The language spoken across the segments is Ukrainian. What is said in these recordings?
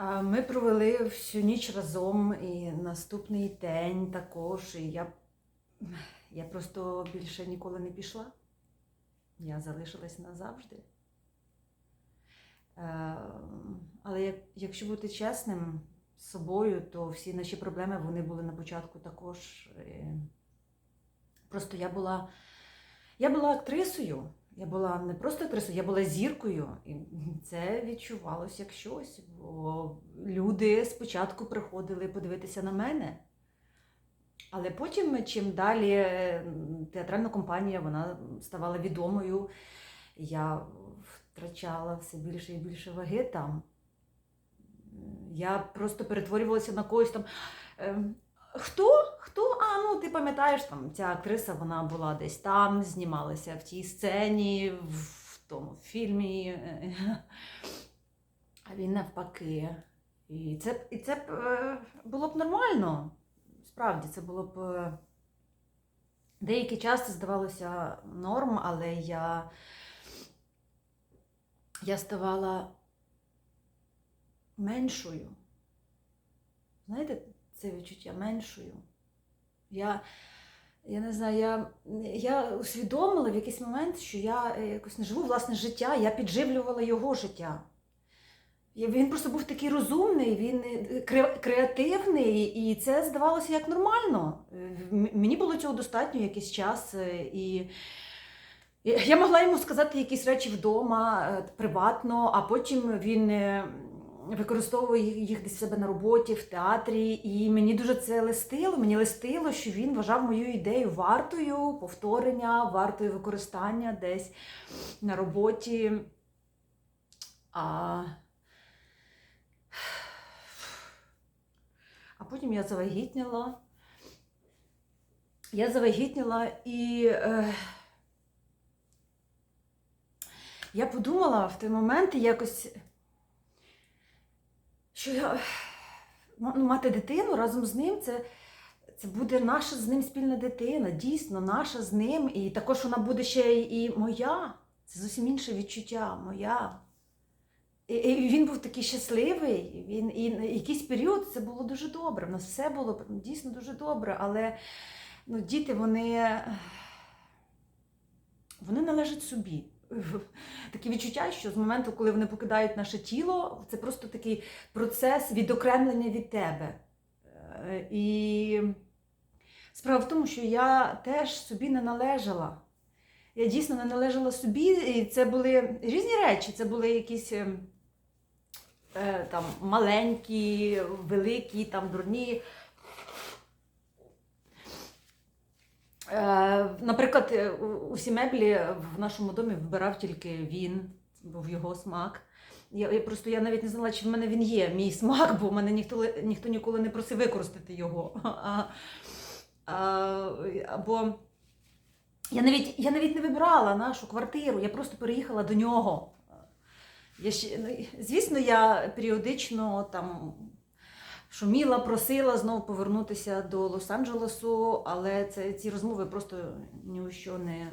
Ми провели всю ніч разом і наступний день також. І я, я просто більше ніколи не пішла. Я залишилась назавжди. Е, Але як, якщо бути чесним з собою, то всі наші проблеми вони були на початку також. Е, Просто я була, я була актрисою. Я була не просто актрисою, я була зіркою. І це відчувалося як щось. Бо люди спочатку приходили подивитися на мене. Але потім, чим далі театральна компанія вона ставала відомою, я втрачала все більше і більше ваги там. Я просто перетворювалася на когось там. Хто? Хто? А, ну ти пам'ятаєш, там ця актриса вона була десь там, знімалася в тій сцені, в тому фільмі. А він навпаки. І це, і це е, було б нормально. Справді, це було б. е, Деякий час це здавалося норм, але я, я ставала меншою. Знаєте, це відчуття меншою. Я, я не знаю, я, я усвідомила в якийсь момент, що я е, якось не живу власне життя, я підживлювала його життя. Він просто був такий розумний, він е, кре- креативний, і це здавалося як нормально. Е, Мені було цього достатньо якийсь час. І я- могла йому сказати якісь речі вдома, приватно, а потім він використовує їх десь в себе на роботі, в театрі. І мені дуже це листило. Мені листило, що він вважав мою ідею вартою повторення, вартою використання десь на роботі. А... а потім я завагітніла. Я завагітніла і е, я подумала в той момент якось, що я ну, мати дитину разом з ним це, це буде наша з ним спільна дитина, дійсно, наша з ним. І також вона буде ще і моя. Це зовсім інше відчуття, моя. І, і він був такий щасливий. Він, і на якийсь період це було дуже добре. У нас все було дійсно дуже добре, але ну, діти, вони, вони належать собі. Таке відчуття, що з моменту, коли вони покидають наше тіло, це просто такий процес відокремлення від тебе. Е, І справа в тому, що я теж собі не належала. Я дійсно не належала собі, і це були різні речі. Це були якісь ем, е, там маленькі, великі, там дурні. Е, наприклад, е, усі меблі в нашому домі вибирав тільки він, був його смак. Я, я просто я навіть не знала, чи в мене він є, мій смак, бо в мене ніхто, ніхто ніколи не просив використати його. А, а, або я навіть, я навіть не вибирала нашу квартиру, я просто переїхала до нього. Я ще, ну, звісно, я періодично там шуміла, просила знову повернутися до Лос-Анджелесу, але це, ці розмови просто ні у що не,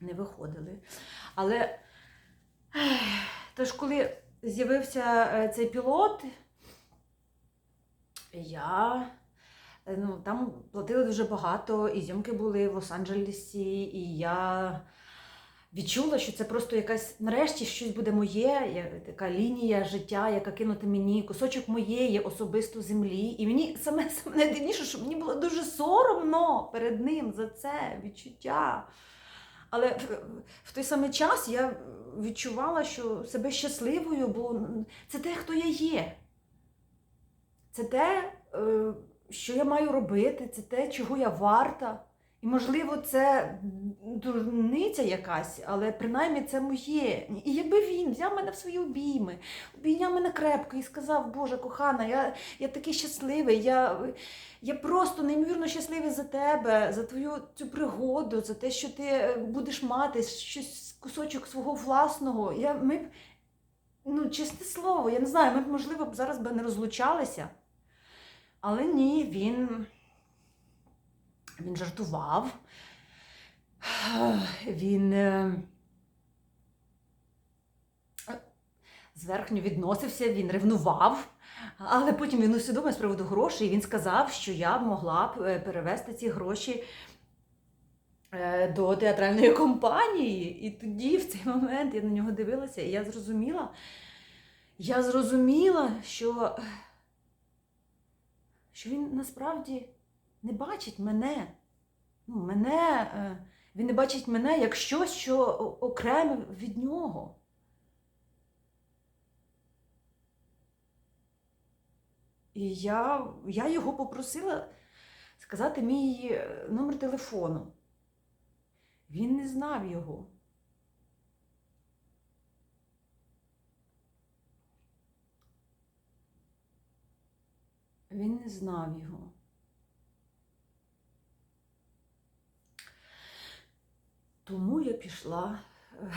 не виходили. Але тож, коли з'явився е, цей пілот, я е, ну, там платили дуже багато, і зйомки були в Лос-Анджелесі, і я відчула, що це просто якась нарешті щось буде моє, така лінія життя, яка кинута мені, кусочок моєї особисто землі. І мені саме, саме найдивніше, що мені було дуже соромно перед ним за це відчуття. Але в, в той самий час я відчувала, що себе щасливою, бо це те, хто я є. Це те, е, що я маю робити, це те, чого я варта. І, можливо, це дурниця якась, але принаймні це моє. І якби він взяв мене в свої обійми, обійняв мене крепко і сказав, Боже, кохана, я, я такий щасливий, я, я просто неймовірно щасливий за тебе, за твою цю пригоду, за те, що ти е, будеш мати щось кусочок свого власного. Я, ми б, ну, чесне слово, я не знаю, ми б, можливо, зараз би не розлучалися. Але ні, він, він жартував. Він. е, зверхньо відносився, він ревнував. Але потім він усвідомив з приводу грошей, і він сказав, що я могла б е, перевести ці гроші е, до театральної компанії. І тоді, в цей момент, я на нього дивилася, і я зрозуміла, я зрозуміла, що, що він насправді не бачить мене. Ну, мене е, він не бачить мене як щось, що окреме від нього. І я, я його попросила сказати мій е, номер телефону. Він не знав його. Він не знав його. Тому я пішла е,